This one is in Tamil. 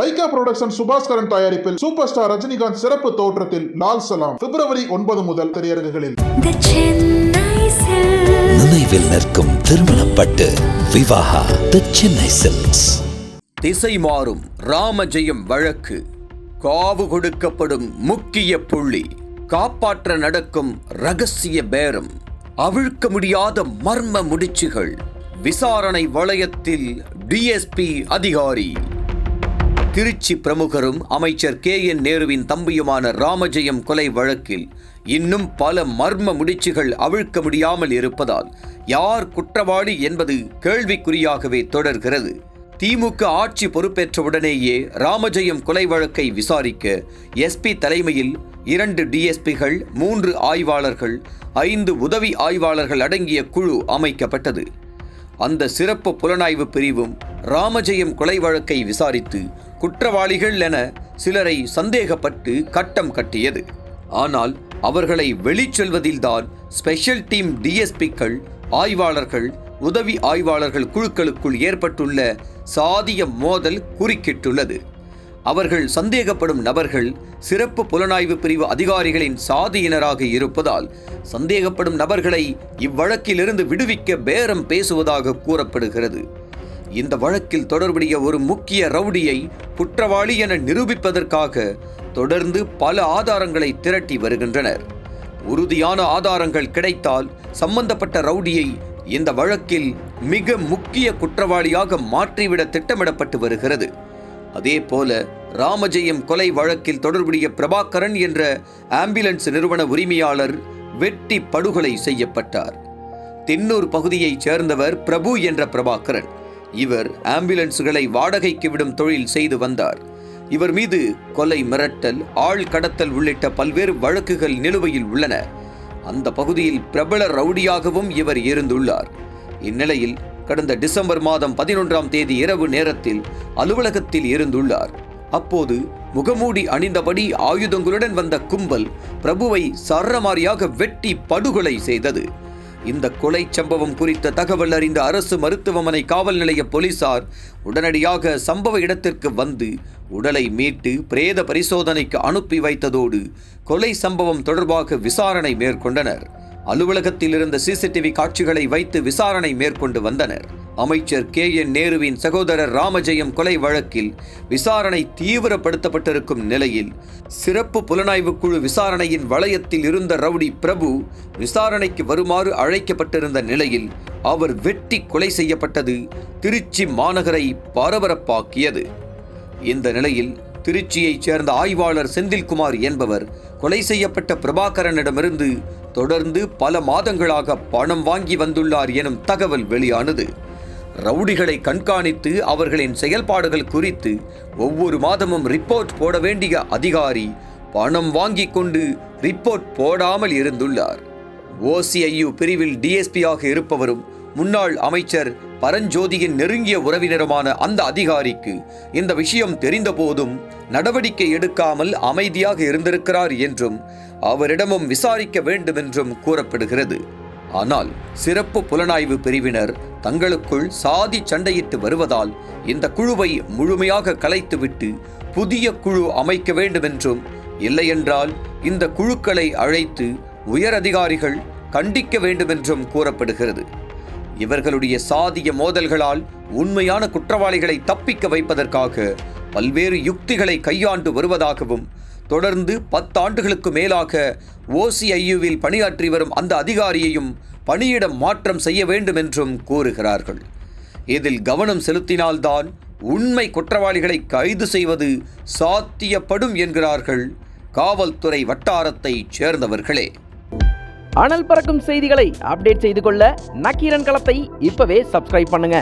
லைகா புரொடக்ஷன் சுபாஸ்கரன் தயாரிப்பில் சூப்பர் ஸ்டார் ரஜினிகாந்த் சிறப்பு தோற்றத்தில் லால் சலாம். பிப்ரவரி ஒன்பது முதல் திரையரங்குகளில். நினைவில் நிற்கும் திருமணப்பட்டு விவாகா தி சென்னை சில்க்ஸ் திசை மாறும் ராமஜெயம் வழக்கு. காவு கொடுக்கப்படும் முக்கிய புள்ளி. காப்பாற்ற நடக்கும் ரகசிய பேரம். அவிழ்க்க முடியாத மர்ம முடிச்சுகள். விசாரணை வளையத்தில் டிஎஸ்பி அதிகாரி. திருச்சி பிரமுகரும் அமைச்சர் கே என் நேருவின் தம்பியுமான ராமஜெயம் கொலை வழக்கில் இன்னும் பல மர்ம முடிச்சுகள் அவிழ்க்க முடியாமல் இருப்பதால் யார் குற்றவாளி என்பது கேள்விக்குறியாகவே தொடர்கிறது. திமுக ஆட்சி பொறுப்பேற்றவுடனேயே ராமஜெயம் கொலை வழக்கை விசாரிக்க எஸ்பி தலைமையில் இரண்டு டிஎஸ்பிகள் மூன்று ஆய்வாளர்கள் ஐந்து உதவி ஆய்வாளர்கள் அடங்கிய குழு அமைக்கப்பட்டது. அந்த சிறப்பு புலனாய்வு பிரிவும் ராமஜெயம் கொலை வழக்கை விசாரித்து குற்றவாளிகள் என சிலரை சந்தேகப்பட்டு கட்டம் கட்டியது. ஆனால் அவர்களை வெளிச்செல்வதில்தான் ஸ்பெஷல் டீம் டிஎஸ்பிக்கள் ஆய்வாளர்கள் உதவி ஆய்வாளர்கள் குழுக்களுக்குள் ஏற்பட்டுள்ள சாதிய மோதல் குறுக்கிட்டுள்ளது. அவர்கள் சந்தேகப்படும் நபர்கள் சிறப்பு புலனாய்வு பிரிவு அதிகாரிகளின் சாதியினராக இருப்பதால் சந்தேகப்படும் நபர்களை இவ்வழக்கிலிருந்து விடுவிக்க பேரம் பேசுவதாக கூறப்படுகிறது. இந்த வழக்கில் தொடர்புடைய ஒரு முக்கிய ரவுடியை குற்றவாளி என நிரூபிப்பதற்காக தொடர்ந்து பல ஆதாரங்களை திரட்டி வருகின்றனர். உறுதியான ஆதாரங்கள் கிடைத்தால் சம்பந்தப்பட்ட ரவுடியை இந்த வழக்கில் மிக முக்கிய குற்றவாளியாக மாற்றிவிட திட்டமிடப்பட்டு வருகிறது. அதே போல ராமஜெயம் கொலை வழக்கில் தொடர்புடைய பிரபாகரன் என்ற ஆம்புலன்ஸ் நிறுவன உரிமையாளர் வெட்டி படுகொலை செய்யப்பட்டார். தென்னூர் பகுதியைச் சேர்ந்தவர் பிரபு என்ற பிரபாகரன். இவர் ஆம்புலன்ஸ்களை வாடகைக்கு விடும் தொழில் செய்து வந்தார். இவர் மீது கொலை மிரட்டல் ஆள் கடத்தல் உள்ளிட்ட பல்வேறு வழக்குகள் நிலுவையில் உள்ளன. அந்த பகுதியில் பிரபல ரவுடியாகவும் இவர் இருந்துள்ளார். இந்நிலையில் கடந்த டிசம்பர் மாதம் பதினொன்றாம் தேதி இரவு நேரத்தில் அலுவலகத்தில் இருந்துள்ளார். அப்போது முகமூடி அணிந்தபடி ஆயுதங்களுடன் வந்த கும்பல் பிரபுவை சரமாரியாக வெட்டி படுகொலை செய்தது. இந்த கொலை சம்பவம் குறித்த தகவல் அறிந்த அரசு மருத்துவமனை காவல் நிலைய போலீசார் உடனடியாக சம்பவ இடத்திற்கு வந்து உடலை மீட்டு பிரேத பரிசோதனைக்கு அனுப்பி வைத்ததோடு கொலை சம்பவம் தொடர்பாக விசாரணை மேற்கொண்டனர். அலுவலகத்தில் இருந்த சிசிடிவி காட்சிகளை வைத்து விசாரணை மேற்கொண்டு வந்தனர். அமைச்சர் கே. என். நேருவின் சகோதரர் ராமஜெயம் கொலை வழக்கில் விசாரணை தீவிரப்படுத்தப்பட்டிருக்கும் நிலையில் சிறப்பு புலனாய்வு குழு விசாரணையின் வளையத்தில் இருந்த ரவுடி பிரபு விசாரணைக்கு வருமாறு அழைக்கப்பட்டிருந்த நிலையில் அவர் வெட்டி கொலை செய்யப்பட்டது திருச்சி மாநகரை பரபரப்பாக்கியது. இந்த நிலையில் திருச்சியைச் சேர்ந்த ஆய்வாளர் செந்தில்குமார் என்பவர் கொலை செய்யப்பட்ட பிரபாகரனிடமிருந்து தொடர்ந்து பல மாதங்களாக பணம் வாங்கி வந்துள்ளார் எனும் தகவல் வெளியானது. ரவுடிகளை கண்காணித்து அவர்களின் செயல்பாடுகள் குறித்து ஒவ்வொரு மாதமும் ரிப்போர்ட் போட வேண்டிய அதிகாரி பணம் வாங்கிக் கொண்டு ரிப்போர்ட் போடாமல் இருந்துள்ளார். ஓசிஐயு பிரிவில் டிஎஸ்பியாக இருப்பவரும் முன்னாள் அமைச்சர் பரஞ்சோதியின் நெருங்கிய உறவினருமான அந்த அதிகாரிக்கு இந்த விஷயம் தெரிந்தபோதும் நடவடிக்கை எடுக்காமல் அமைதியாக இருந்திருக்கிறார் என்றும் அவரிடமும் விசாரிக்க வேண்டும் என்றும் கூறப்படுகிறது. ஆனால் சிறப்பு புலனாய்வு பிரிவினர் தங்களுக்குள் சாதி சண்டையிட்டு வருவதால் இந்த குழுவை முழுமையாக கலைத்துவிட்டு புதிய குழு அமைக்க வேண்டும் என்றும் இல்லையென்றால் இந்த குழுக்களை அழைத்து உயர் அதிகாரிகள் கண்டிக்க வேண்டுமென்றும் கூறப்படுகிறது. இவர்களுடைய சாதிய மோதல்களால் உண்மையான குற்றவாளிகளை தப்பிக்க வைப்பதற்காக பல்வேறு யுக்திகளை கையாண்டு வருவதாகவும் தொடர்ந்து பத்தாண்டுகளுக்கு மேலாக ஓசிஐயுவில் பணியாற்றி வரும் அந்த அதிகாரியையும் பணியிடம் மாற்றம் செய்ய வேண்டும் என்றும் கூறுகிறார்கள். இதில் கவனம் செலுத்தினால்தான் உண்மை குற்றவாளிகளை கைது செய்வது சாத்தியப்படும் என்கிறார்கள் காவல்துறை வட்டாரத்தைச் சேர்ந்தவர்களே. அனல் பறக்கும் செய்திகளை அப்டேட் செய்து கொள்ள நக்கீரன் களத்தை இப்பவே சப்ஸ்கிரைப் பண்ணுங்க.